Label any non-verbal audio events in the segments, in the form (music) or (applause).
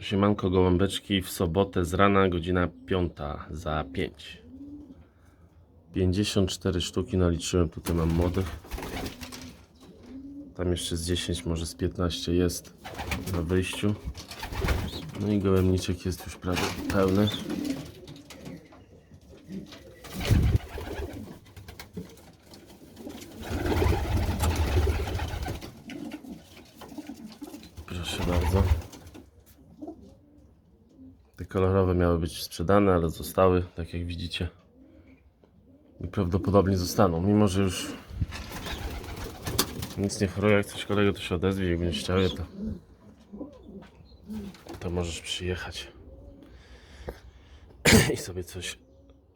Siemanko gołąbeczki w sobotę z rana, godzina 5 za 5. 54 sztuki naliczyłem, tutaj mam młodych. Tam jeszcze z 10, może z 15 jest na wyjściu. No i gołębniczek jest już prawie pełny. Proszę bardzo. Kolorowe miały być sprzedane, ale zostały, tak jak widzicie. I prawdopodobnie zostaną, mimo że już nic nie choruje. Jak coś kolego to się odezwie, jak będziesz chciał to, to możesz przyjechać (clears throat) i sobie coś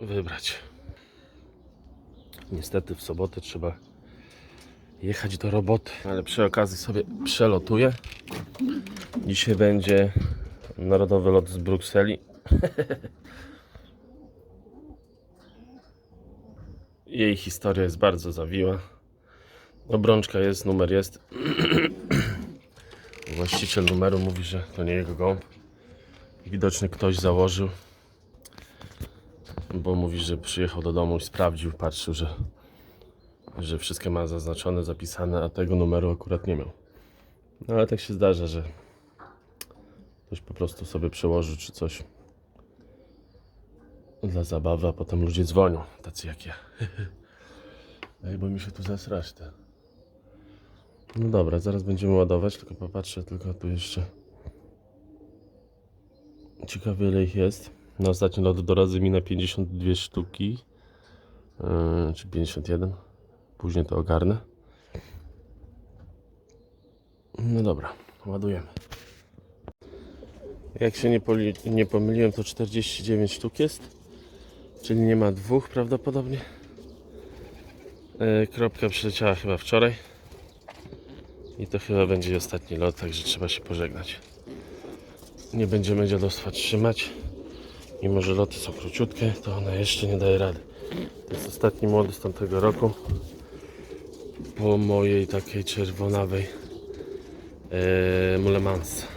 wybrać. Niestety w sobotę trzeba jechać do roboty, ale przy okazji sobie przelotuję. Dzisiaj będzie narodowy lot z Brukseli. (laughs) Jej historia jest bardzo zawiła. Obrączka jest, numer jest. (clears throat) Właściciel numeru mówi, że to nie jego gołąb. Widocznie ktoś założył, bo mówi, że przyjechał do domu i sprawdził, patrzył, że, że wszystkie ma zaznaczone, zapisane, a tego numeru akurat nie miał. No ale tak się zdarza, że ktoś po prostu sobie przełoży czy coś dla zabawy, a potem ludzie dzwonią, tacy jak ja. (laughs) Ej, bo mi się tu zesrać te. No dobra, zaraz będziemy ładować, tylko popatrzę tylko tu jeszcze. Ciekawe ile ich jest. Na ostatni lot doradzy mi na 52 sztuki. Yy, czy 51. Później to ogarnę. No dobra, ładujemy. Jak się nie, nie pomyliłem, to 49 sztuk jest. Czyli nie ma dwóch prawdopodobnie. E, kropka przyleciała chyba wczoraj. I to chyba będzie ostatni lot, także trzeba się pożegnać. Nie będziemy dziadostwa trzymać. Mimo, że loty są króciutkie, to ona jeszcze nie daje rady. To jest ostatni młody z tamtego roku. Po mojej takiej czerwonawej e, Mulemans.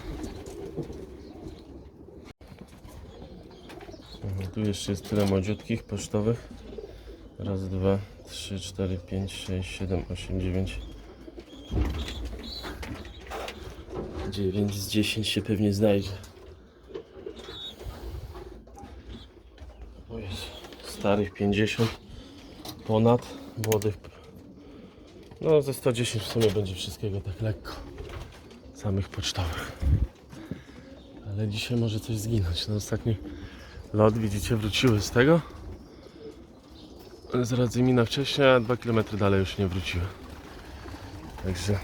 Tu jeszcze jest tyle młodziutkich pocztowych. Raz, dwa, trzy, cztery, pięć, sześć, siedem, osiem, dziewięć. Dziewięć z dziesięć się pewnie znajdzie. O jest starych 50 ponad młodych no ze 110 w sumie będzie wszystkiego tak lekko samych pocztowych ale dzisiaj może coś zginąć na ostatni lot widzicie wróciły z tego? Z Radzymina wcześniej a 2 km dalej już nie wróciły. Także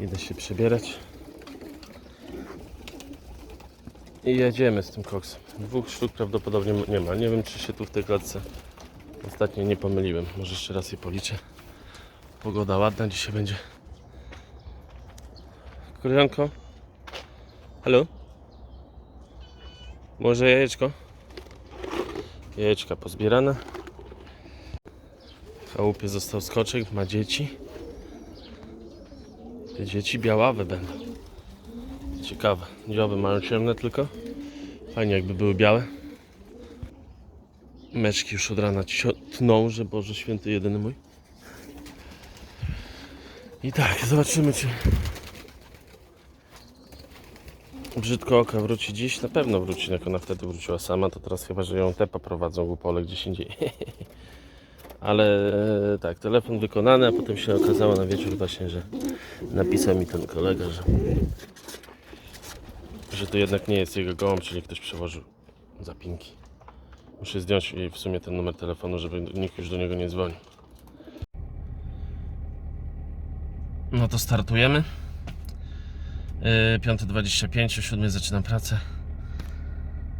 idę się przebierać. I jedziemy z tym koksem. Dwóch sztuk prawdopodobnie nie ma. Nie wiem czy się tu w tej klatce ostatnio nie pomyliłem. Może jeszcze raz je policzę. Pogoda ładna dzisiaj będzie. Koleżanko? Halo może jajeczko? Jajeczka pozbierane. W chałupie został skoczek ma dzieci. Te dzieci białawe będą. Ciekawe. Dzioby mają ciemne tylko. Fajnie jakby były białe. Meczki już od rana tną, że Boże Święty jedyny mój. I tak, zobaczymy czy Brzydko oka wróci dziś, na pewno wróci, jak ona wtedy wróciła sama, to teraz chyba, że ją tepa prowadzą w gdzieś indziej. (laughs) Ale e, tak, telefon wykonany, a potem się okazało na wieczór właśnie, że napisał mi ten kolega, że, że to jednak nie jest jego gołąb, czyli ktoś przełożył zapinki. Muszę zdjąć jej w sumie ten numer telefonu, żeby nikt już do niego nie dzwonił. No to startujemy. Yy, 5.25, o 7 zaczynam pracę.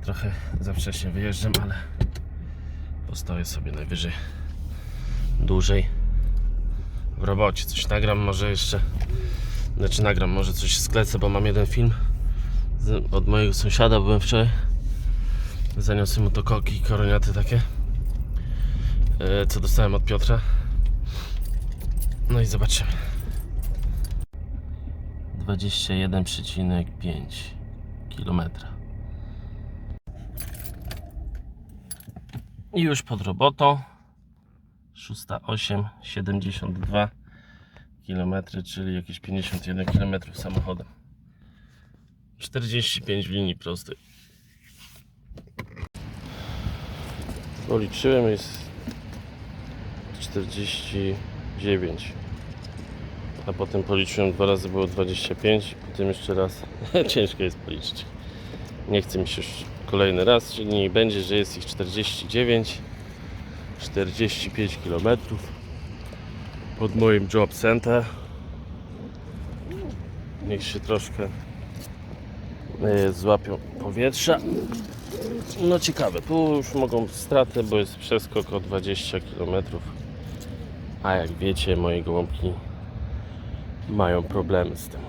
Trochę za wcześnie wyjeżdżam, ale postoję sobie najwyżej dłużej w robocie. Coś nagram, może jeszcze. Znaczy nagram, może coś sklecę, bo mam jeden film od mojego sąsiada. Byłem wczoraj. Zaniosłem mu to koki koroniaty takie, yy, co dostałem od Piotra. No i zobaczymy. 21,5 km. I już pod robotą 608 72 km, czyli jakieś 51 km samochodem. 45 w linii prostej. Policzyłem jest 49. A potem policzyłem dwa razy było 25, potem jeszcze raz. (laughs) Ciężko jest policzyć. Nie chcę mi się już kolejny raz, czyli będzie, że jest ich 49, 45 km pod moim job center. Niech się troszkę e, złapią powietrza. No ciekawe, tu już mogą straty, bo jest przeskok o 20 km. A jak wiecie, moje gołąbki mają problemy z tym.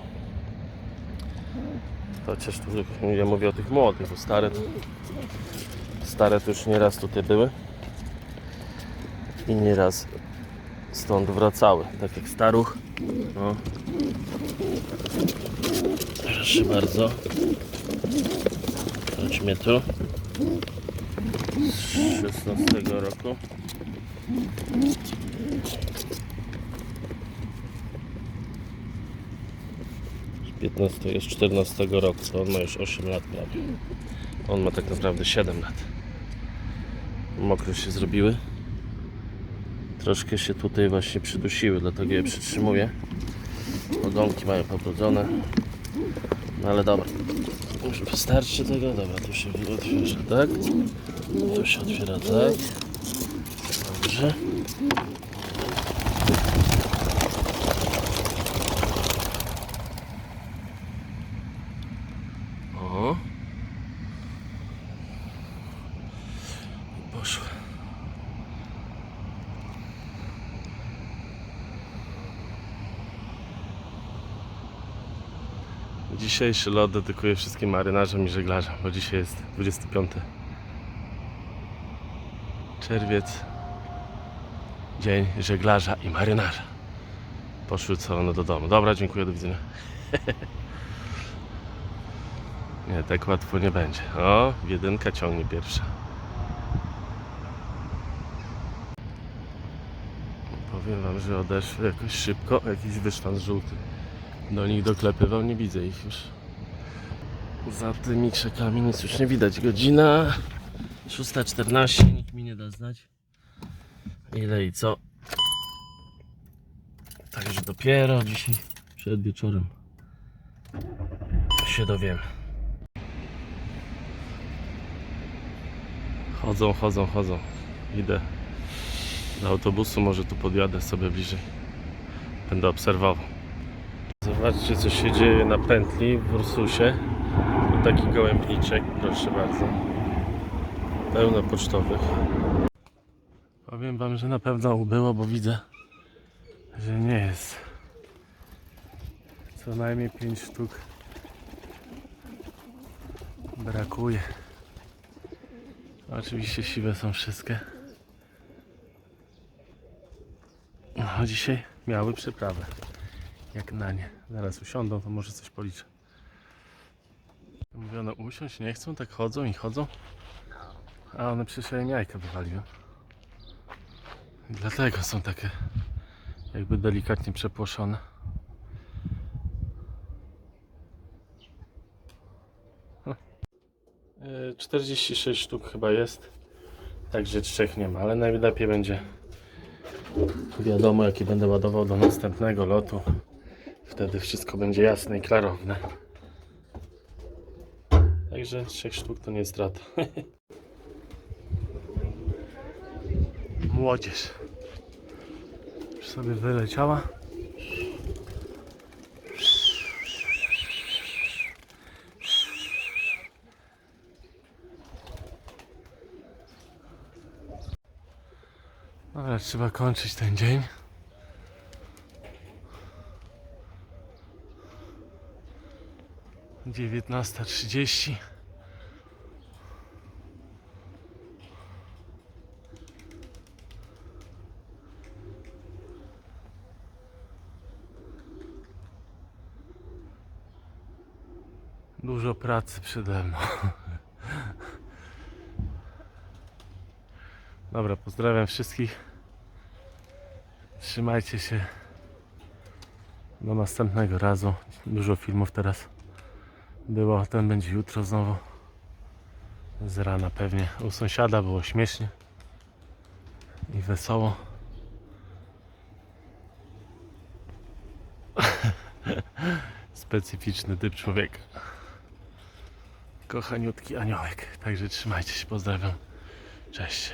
Chociaż tu ja mówię o tych młodych, bo stare to, stare to już nieraz tutaj były i nieraz stąd wracały, tak jak staruch. No. Proszę bardzo. Chodźmy tu. Z 16 roku. 15 jest 14 roku, to on ma już 8 lat prawie. On ma tak naprawdę 7 lat. Mokre się zrobiły. Troszkę się tutaj właśnie przydusiły, dlatego je przytrzymuję. Ogonki mają pobrudzone. No ale dobra. Już wystarczy tego. Dobra, tu się otwiera tak. Tu się otwiera tak. Dobrze. O. Poszły. Dzisiejszy lot dedykuję wszystkim marynarzom i żeglarzom, bo dzisiaj jest 25 czerwiec, dzień żeglarza i marynarza. Poszły co one do domu. Dobra, dziękuję, do widzenia. (laughs) nie, tak łatwo nie będzie. O, jedynka ciągnie pierwsza. Powiem wam, że odeszły jakoś szybko. Jakiś wyszwan żółty do nich doklepywał, nie widzę ich już. Za tymi krzakami nic już nie widać. Godzina 6.14, nikt mi nie da znać ile i co. Także dopiero dzisiaj przed wieczorem się dowiemy. Chodzą, chodzą, chodzą. Idę do autobusu, może tu podjadę sobie bliżej. Będę obserwował. Zobaczcie co się dzieje na pętli w Ursusie. Tu taki gołębniczek, proszę bardzo. Pełno pocztowych. Powiem wam, że na pewno ubyło, bo widzę, że nie jest. Co najmniej 5 sztuk brakuje. Oczywiście siwe są wszystkie. No, dzisiaj miały przyprawę jak na nie. Zaraz usiądą, to może coś policzę. Mówiono usiąść, nie chcą, tak chodzą i chodzą. A one im jajka wywaliły. Dlatego są takie jakby delikatnie przepłoszone. Hm. E, 46 sztuk chyba jest. Także trzech nie ma, ale najlepiej będzie wiadomo jaki będę ładował do następnego lotu. Wtedy wszystko będzie jasne i klarowne. Także trzech sztuk to nie strata. (laughs) Młodzież. Już sobie wyleciała. Dobra, trzeba kończyć ten dzień. Dziewiętnasta trzydzieści. Dużo pracy przede mną. Dobra, pozdrawiam wszystkich. Trzymajcie się. Do następnego razu. Dużo filmów teraz było. Ten będzie jutro znowu. Z rana pewnie. U sąsiada było śmiesznie i wesoło. (laughs) Specyficzny typ człowieka. Kochaniutki aniołek. Także trzymajcie się, pozdrawiam. Cześć.